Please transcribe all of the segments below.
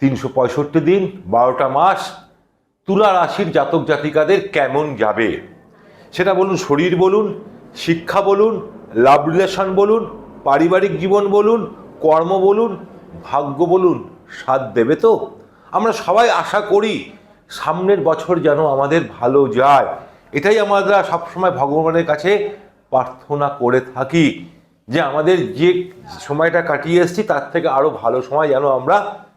তিনশো পঁয়ষট্টি দিন, বারোটা মাস তুলা রাশির জাতক জাতিকাদের কেমন যাবে? সেটা বলুন, শরীর বলুন, শিক্ষা বলুন লাভ রিলেশন বলুন, পারিবারিক জীবন বলুন, কর্ম বলুন, ভাগ্য বলুন, সাথ দেবে তো? আমরা সবাই আশা করি সামনের বছর যেন আমাদের ভালো যায়। এটাই আমরা সবসময় ভগবানের কাছে প্রার্থনা করে থাকি যে আমাদের যে সময়টা কাটিয়ে এসেছি, তার থেকে আরও ভালো সময় যেন আমরা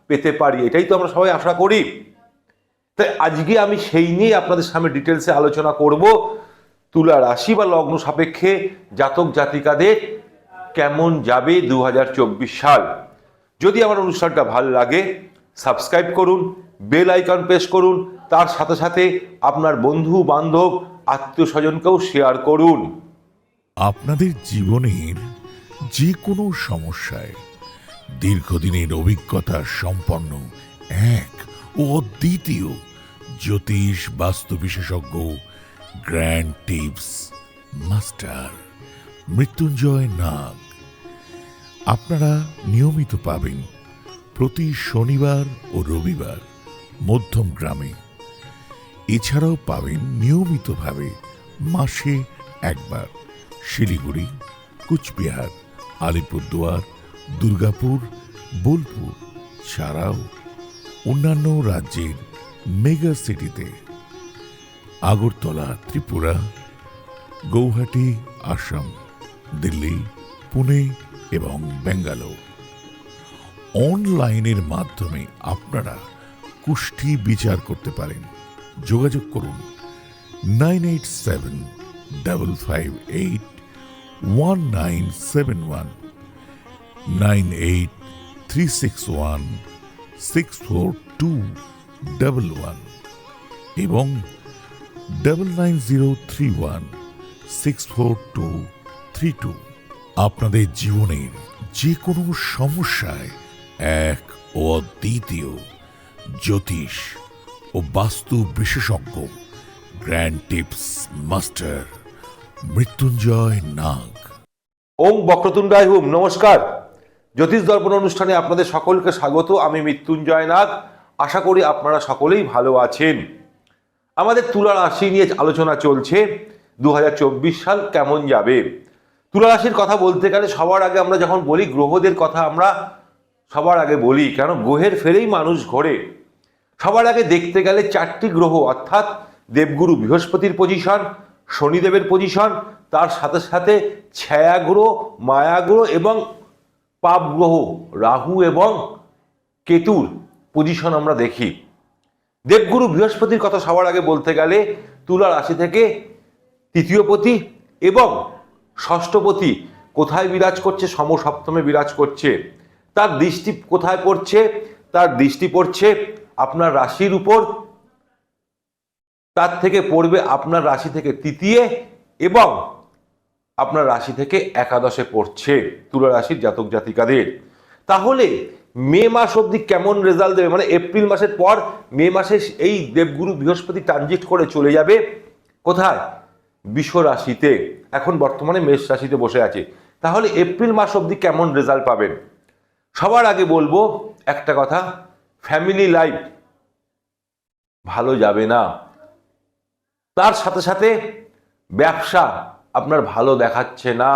পেতে পারি, এটাই তো আমরা সবাই আশা করি। তাই আজকে আমি সেই নিয়ে আপনাদের সামনে ডিটেলসে আলোচনা করব। তুলা রাশি বা লগ্ন সাপেক্ষে জাতক জাতিকাদের কেমন যাবে দু হাজার চব্বিশ সাল। যদি আমার অনুষ্ঠানটা ভালো লাগে, সাবস্ক্রাইব করুন, বেল আইকন প্রেস করুন, তার সাথে সাথে আপনার বন্ধু, বান্ধব, আত্মীয় স্বজনকেও শেয়ার করুন। আপনাদের জীবনের যে কোনো সমস্যায় দীর্ঘদিনের অভিজ্ঞতা সম্পন্ন এক ও অদ্বিতীয় জ্যোতিষ বাস্তু বিশেষজ্ঞ grand tips master Mrityunjay Nag. আপনারা নিয়মিত পাবেন প্রতি শনিবার ও রবিবার মধ্যম গ্রামে। এছাড়াও পাবেন নিয়মিতভাবে মাসে একবার শিলিগুড়ি, কুচবিহার, আলিপুরদুয়ার দুর্গাপুর, বোলপুর ছাড়াও অন্যান্য রাজ্যের মেগা সিটিতে। আগরতলা, ত্রিপুরা, গৌহাটি, আসাম, দিল্লি, পুনে এবং বেঙ্গালোর। অনলাইনের মাধ্যমে আপনারা কুষ্টি বিচার করতে পারেন। যোগাযোগ করুন nine eight seven double five eight one nine seven one. Nine eight three six one six four two double one এবং double nine zero three one six four two three two. আপনাদের জীবনের যে কোনো সমস্যায় এক ও অদ্বিতীয় জ্যোতিষ ও বাস্তু বিশেষজ্ঞ grand tips master Mrityunjay Nag. ওম বক্রতুণ্ডায় হুম, নমস্কার। জ্যোতিষ দর্পণ অনুষ্ঠানে আপনাদের সকলকে স্বাগত। আমি মৃত্যুঞ্জয় নাথ। আশা করি আপনারা সকলেই ভালো আছেন। আমাদের তুলা রাশি নিয়ে আলোচনা চলছে। দু হাজার চব্বিশ সাল কেমন যাবে? তুলা রাশির কথা বলতে গেলে সবার আগে আমরা যখন বলি গ্রহদের কথা, আমরা সবার আগে বলি, কেন গ্রহের ফেরেই মানুষ ঘোরে। সবার আগে দেখতে গেলে চারটি গ্রহ, অর্থাৎ দেবগুরু বৃহস্পতির পজিশন শনিদেবের পজিশন তার সাথে সাথে ছায়াগ্রহ মায়াগ্রহ এবং পাপ গ্রহ, রাহু এবং কেতুর পজিশন আমরা দেখি। দেবগুরু বৃহস্পতির কথা সবার আগে বলতে গেলে তুলা রাশি থেকে তৃতীয়পতি এবং ষষ্ঠপতি কোথায় বিরাজ করছে? সমসপ্তমে বিরাজ করছে। তার দৃষ্টি কোথায় পড়ছে? তার দৃষ্টি পড়ছে আপনার রাশির উপর। তার থেকে পড়বে আপনার রাশি থেকে তৃতীয় এবং আপনার রাশি থেকে একাদশে পড়ছে তুলা রাশির জাতক জাতিকাদের। তাহলে মে মাস অবধি কেমন রেজাল্ট দেবে? মানে এপ্রিল মাসের পর মে মাসে এই দেবগুরু বৃহস্পতি ট্রানজিট করে চলে যাবে কোথায়? বিষ রাশিতে। এখন বর্তমানে মেষ রাশিতে বসে আছে। তাহলে এপ্রিল মাস অবধি কেমন রেজাল্ট পাবেন? সবার আগে বলব একটা কথা ফ্যামিলি লাইফ ভালো যাবে না। তার সাথে সাথে ব্যবসা আপনার ভালো দেখাচ্ছে না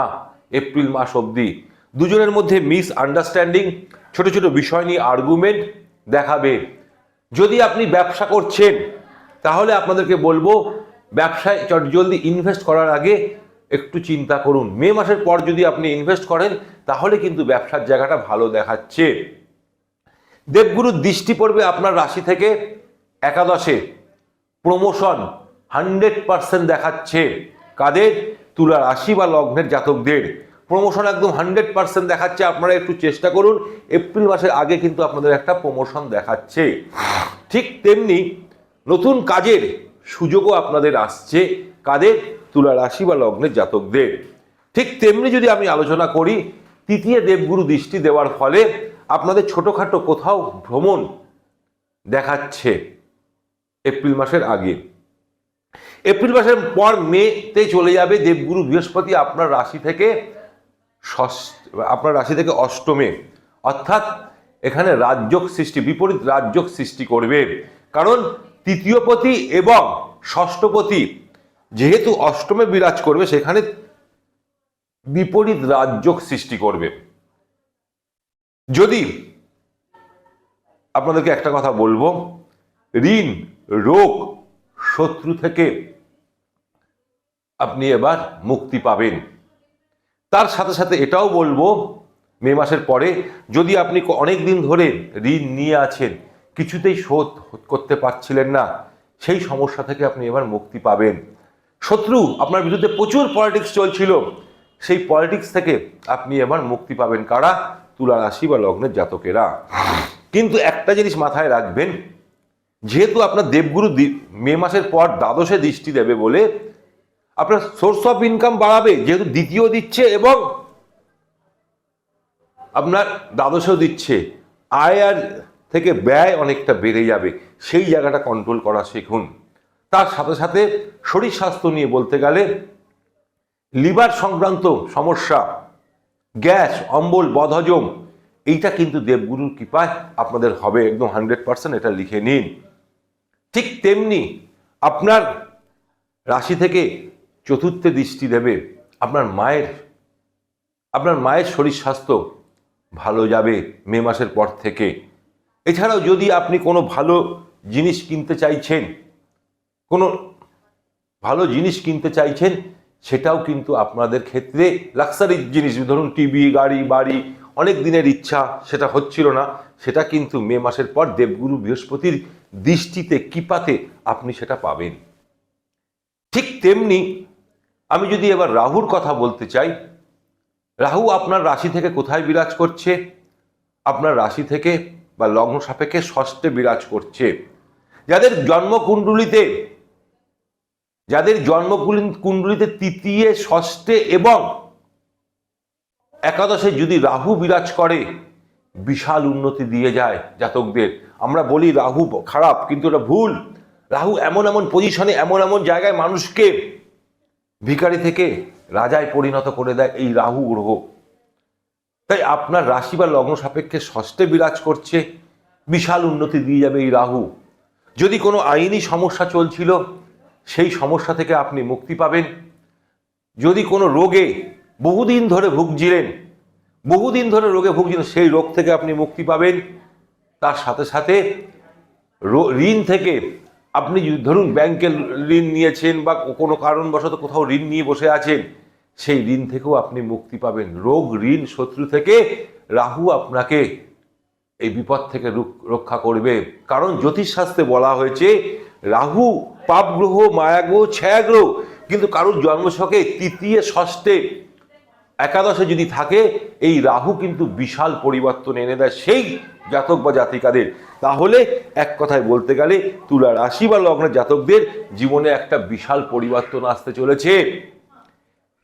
এপ্রিল মাস অবধি। দুজনের মধ্যে মিস আন্ডারস্ট্যান্ডিং ছোট ছোট বিষয় নিয়ে আর্গুমেন্ট দেখাবে। যদি আপনি ব্যবসা করছেন, তাহলে আপনাদেরকে বলব, ব্যবসায় চট জলদি ইনভেস্ট করার আগে একটু চিন্তা করুন। মে মাসের পর যদি আপনি ইনভেস্ট করেন, তাহলে কিন্তু ব্যবসার জায়গাটা ভালো দেখাচ্ছে। দেবগুরুর দৃষ্টি পড়বে আপনার রাশি থেকে একাদশে। প্রমোশন হান্ড্রেড পার্সেন্ট দেখাচ্ছে। কাদের? তুলা রাশি বা লগ্নের জাতকদের প্রমোশন একদম হান্ড্রেড পার্সেন্ট দেখাচ্ছে। আপনারা একটু চেষ্টা করুন, এপ্রিল মাসের আগে কিন্তু আপনাদের একটা প্রমোশন দেখাচ্ছে। ঠিক তেমনি নতুন কাজের সুযোগও আপনাদের আসছে কাদের? তুলা রাশি বা লগ্নের জাতকদের। ঠিক তেমনি যদি আমি আলোচনা করি, তৃতীয় দেবগুরু দৃষ্টি দেওয়ার ফলে আপনাদের ছোটোখাটো কোথাও ভ্রমণ দেখাচ্ছে এপ্রিল মাসের আগে। এপ্রিল মাসের পর মেতে চলে যাবে দেবগুরু বৃহস্পতি আপনার রাশি থেকে আপনার রাশি থেকে অষ্টমে। অর্থাৎ এখানে রাজ্যক সৃষ্টি, বিপরীত রাজ্যক সৃষ্টি করবে। কারণ তৃতীয়পতি এবং ষষ্ঠপতি যেহেতু অষ্টমে বিরাজ করবে, সেখানে বিপরীত রাজ্যক সৃষ্টি করবে। যদি আপনাদেরকে একটা কথা বলব, ঋণ, রোগ শত্রু থেকে আপনি এবার মুক্তি পাবেন। তার সাথে সাথে এটাও বলব, মে মাসের পরে যদি আপনি অনেক দিন ধরে ঋণ নিয়ে আছেন, কিছুতেই শোধ করতে পারছিলেন না, সেই সমস্যা থেকে আপনি এবার মুক্তি পাবেন। শত্রু, আপনার বিরুদ্ধে প্রচুর পলিটিক্স চলছিল, সেই পলিটিক্স থেকে আপনি এবার মুক্তি পাবেন। কারা? তুলা রাশি বা লগ্নের জাতকেরা। কিন্তু একটা জিনিস মাথায় রাখবেন যেহেতু আপনার দেবগুরু মে মাসের পর দ্বাদশে দৃষ্টি দেবে বলে আপনার সোর্স অফ ইনকাম বাড়াবে, যেহেতু দ্বিতীয় দিচ্ছে এবং আপনার দ্বাদশেও দিচ্ছে। আয় আর থেকে ব্যয় অনেকটা বেড়ে যাবে, সেই জায়গাটা কন্ট্রোল করা শিখুন। তার সাথে সাথে শরীর স্বাস্থ্য নিয়ে বলতে গেলে লিভার সংক্রান্ত সমস্যা, গ্যাস, অম্বল, বদহজম, এইটা কিন্তু দেবগুরুর কৃপায় আপনাদের হবে, একদম হান্ড্রেড পার্সেন্ট এটা লিখে নিন। ঠিক তেমনি আপনার রাশি থেকে চতুর্থে দৃষ্টি দেবে, আপনার মায়ের আপনার মায়ের শরীর স্বাস্থ্য ভালো যাবে মে মাসের পর থেকে। এছাড়াও যদি আপনি কোনো ভালো জিনিস কিনতে চাইছেন, কোনো ভালো জিনিস কিনতে চাইছেন, সেটাও কিন্তু আপনাদের ক্ষেত্রে লাক্সারি জিনিস, ধরুন টিভি গাড়ি, বাড়ি, অনেক দিনের ইচ্ছা, সেটা হচ্ছিল না, সেটা কিন্তু মে মাসের পর দেবগুরু বৃহস্পতির দৃষ্টিতে কৃপাতে আপনি সেটা পাবেন। ঠিক তেমনি আমি যদি এবার রাহুর কথা বলতে চাই, রাহু আপনার রাশি থেকে কোথায় বিরাজ করছে? আপনার রাশি থেকে বা লগ্ন সাপেক্ষে ষষ্ঠে বিরাজ করছে। যাদের জন্মকুণ্ডলিতে, যাদের জন্ম কুণ্ডলিতে তৃতীয়, ষষ্ঠে এবং একাদশে যদি রাহু বিরাজ করে, বিশাল উন্নতি দিয়ে যায় জাতকদের। আমরা বলি রাহু খারাপ, কিন্তু এটা ভুল। রাহু এমন এমন পজিশনে এমন এমন জায়গায় মানুষকে ভিকারি থেকে রাজায় পরিণত করে দেয় এই রাহু গ্রহ। তাই আপনার রাশি বা লগ্ন সাপেক্ষে ষষ্ঠে বিরাজ করছে, বিশাল উন্নতি দিয়ে যাবে এই রাহু। যদি কোনো আইনি সমস্যা চলছিল, সেই সমস্যা থেকে আপনি মুক্তি পাবেন। যদি কোনো রোগে বহুদিন ধরে ভুগছিলেন, বহুদিন ধরে রোগে ভুগছিলেন, সেই রোগ থেকে আপনি মুক্তি পাবেন। তার সাথে সাথে ঋণ থেকে আপনি যদি ধরুন ব্যাংকের ঋণ নিয়েছেন বা কোনো কারণবশত কোথাও ঋণ নিয়ে বসে আছেন, সেই ঋণ থেকেও আপনি মুক্তি পাবেন। রোগ, ঋণ, শত্রু থেকে রাহু আপনাকে এই বিপদ থেকে রুক- রক্ষা করবে। কারণ জ্যোতিষশাস্ত্রে বলা হয়েছে, রাহু পাপগ্রহ, মায়াগ্রহ, ছায়াগ্রহ। কিন্তু কারোর জন্মছকে তৃতীয়, ষষ্ঠে একাদশে যদি থাকে, এই রাহু কিন্তু বিশাল পরিবর্তন এনে দেয় সেই জাতক বা জাতিকাদের। তাহলে এক কথায় বলতে গেলে তুলা রাশি বা লগ্নের জাতকদের জীবনে একটা বিশাল পরিবর্তন আসতে চলেছে।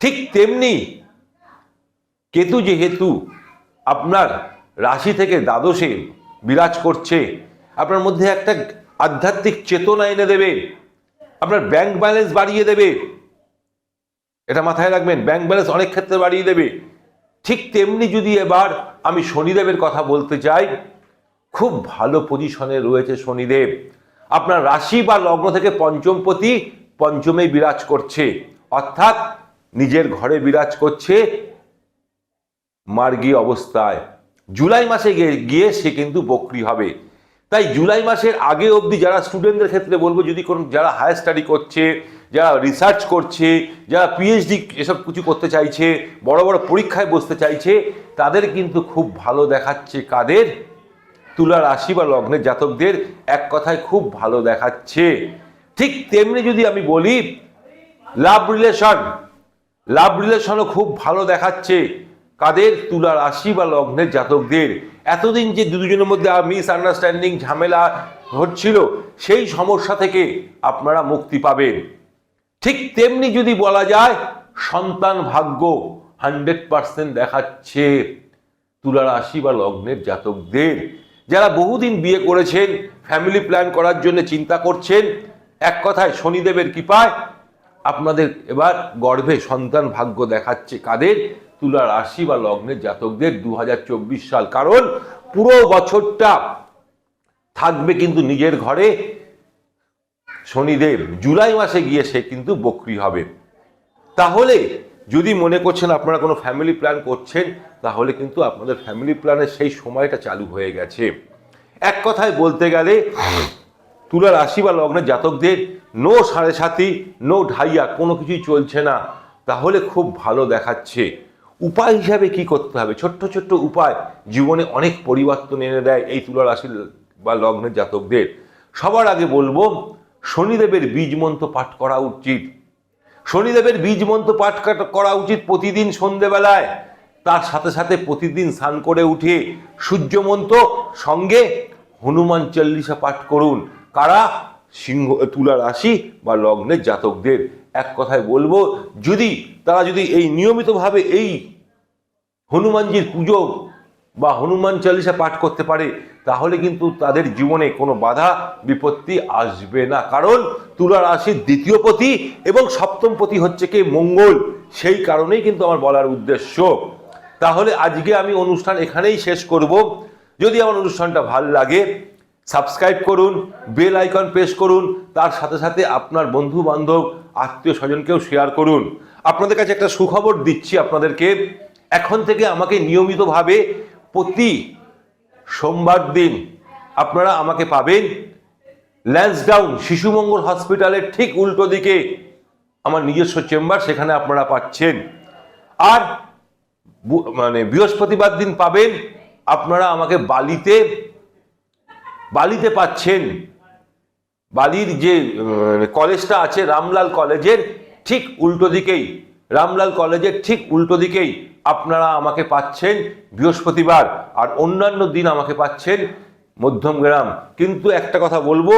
ঠিক তেমনি কেতু যেহেতু আপনার রাশি থেকে দ্বাদশে বিরাজ করছে, আপনার মধ্যে একটা আধ্যাত্মিক চেতনা এনে দেবে, আপনার ব্যাংক ব্যালেন্স বাড়িয়ে দেবে এটা মাথায় রাখবেন ব্যাংক ব্যালেন্স অনেক ক্ষেত্রে বাড়িয়ে দেবে। ঠিক তেমনি যদি এবার আমি শনিদেবের কথা বলতে চাই, খুব ভালো পজিশনে রয়েছে শনিদেব। আপনার রাশি বা লগ্ন থেকে পঞ্চমপতি পঞ্চমে বিরাজ করছে। অর্থাৎ নিজের ঘরে বিরাজ করছে মার্গী অবস্থায়। জুলাই মাসে গিয়ে সে কিন্তু বকরি হবে। তাই জুলাই মাসের আগে অবধি যারা স্টুডেন্টদের ক্ষেত্রে বলব, যদি কোনো, যারা হায়ার স্টাডি করছে যারা রিসার্চ করছে, যারা পিএইচডি এসব কিছু করতে চাইছে, বড় বড় পরীক্ষায় বসতে চাইছে, তাদের কিন্তু খুব ভালো দেখাচ্ছে কাদের? তুলা রাশি বা লগ্নের জাতকদের এক কথায় খুব ভালো দেখাচ্ছে। ঠিক তেমনি যদি আমি বলি লাভ রিলেশন লাভ রিলেশনও খুব ভালো দেখাচ্ছে কাদের? তুলা রাশি বা লগ্নের জাতকদের। এতদিন যে দুজনের মধ্যে মিস আন্ডারস্ট্যান্ডিং ঝামেলা হচ্ছিল, সেই সমস্যা থেকে আপনারা মুক্তি পাবেন। ঠিক তেমনি যদি বলা যায়, সন্তান ভাগ্য হান্ড্রেড পার্সেন্ট দেখাচ্ছে তুলা রাশি বা লগ্নের জাতকদের। যারা বহুদিন বিয়ে করেছেন ফ্যামিলি প্ল্যান করার জন্য চিন্তা করছেন, এক কথায় শনিদেবের কৃপায় আপনাদের এবার গর্ভে সন্তান ভাগ্য দেখাচ্ছে কাদের? তুলা রাশি বা লগ্নের জাতকদের দু হাজার চব্বিশ সাল। কারণ পুরো বছরটা থাকবে কিন্তু নিজের ঘরে শনিদেব জুলাই মাসে গিয়ে সে কিন্তু বকরি হবে। তাহলে যদি মনে করছেন আপনারা কোনো ফ্যামিলি প্ল্যান করছেন, তাহলে কিন্তু আপনাদের ফ্যামিলি প্ল্যানের সেই সময়টা চালু হয়ে গেছে। এক কথায় বলতে গেলে, তুলা রাশি বা লগ্নের জাতকদের নো সাড়ে সাথী নো ঢাইয়া কোনো কিছুই চলছে না। তাহলে খুব ভালো দেখাচ্ছে। উপায় হিসাবে কি করতে হবে? ছোট্ট ছোট্ট উপায় জীবনে অনেক পরিবর্তন এনে দেয় এই তুলা রাশি বা লগ্নের জাতকদের। সবার আগে বলব শনিদেবের বীজ মন্ত্র পাঠ করা উচিত। শনিদেবের বীজ মন্ত্র পাঠ করা উচিত প্রতিদিন সন্ধেবেলায়। তার সাথে সাথে প্রতিদিন স্নান করে উঠে সূর্য মন্ত্র সঙ্গে হনুমান চল্লিশা পাঠ করুন। কারা? সিংহ, তুলা রাশি বা লগ্নের জাতকদের। এক কথায় বলব, যদি তারা যদি এই নিয়মিতভাবে এই হনুমানজির পুজো বা হনুমান চালিসা পাঠ করতে পারে, তাহলে কিন্তু তাদের জীবনে কোনো বাধা, বিপত্তি আসবে না। কারণ তুলা রাশির দ্বিতীয় পতি এবং সপ্তম পতি হচ্ছে কি? মঙ্গল। সেই কারণেই কিন্তু আমার বলার উদ্দেশ্য। তাহলে আজকে আমি অনুষ্ঠান এখানেই শেষ করব। যদি আমার অনুষ্ঠানটা ভালো লাগে, সাবস্ক্রাইব করুন, বেল আইকন প্রেস করুন, তার সাথে সাথে আপনার বন্ধু বান্ধব আত্মীয় স্বজনকেও শেয়ার করুন। আপনাদের কাছে একটা সুখবর দিচ্ছি আপনাদেরকে। এখন থেকে আমাকে নিয়মিতভাবে প্রতি সোমবার দিন আপনারা আমাকে পাবেন ল্যান্সডাউন শিশুমঙ্গল হসপিটালের ঠিক উল্টো দিকে আমার নিজস্ব চেম্বার সেখানে আপনারা পাচ্ছেন। আর মানে বৃহস্পতিবার দিন পাবেন আপনারা আমাকে বালিতে বালিতে পাচ্ছেন। বালির যে উম, কলেজটা আছে রামলাল কলেজের ঠিক উল্টো দিকেই। রামলাল কলেজের ঠিক উল্টো দিকেই আপনারা আমাকে পাচ্ছেন বৃহস্পতিবার, আর অন্যান্য দিন আমাকে পাচ্ছেন মধ্যমগ্রাম কিন্তু একটা কথা বলব,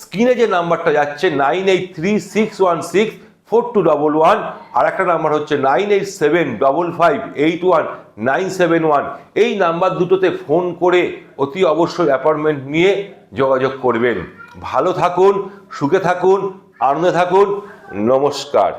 স্ক্রিনে যে নাম্বারটা যাচ্ছে nine eight three six one six four two double one, আর একটা নাম্বার হচ্ছে nine eight seven double five eight one, nine seven one. এই নাম্বার দুটোতে ফোন করে অতি অবশ্যই অ্যাপয়েন্টমেন্ট নিয়ে যোগাযোগ করবেন। ভালো থাকুন, সুখে থাকুন, আনন্দে থাকুন, নমস্কার।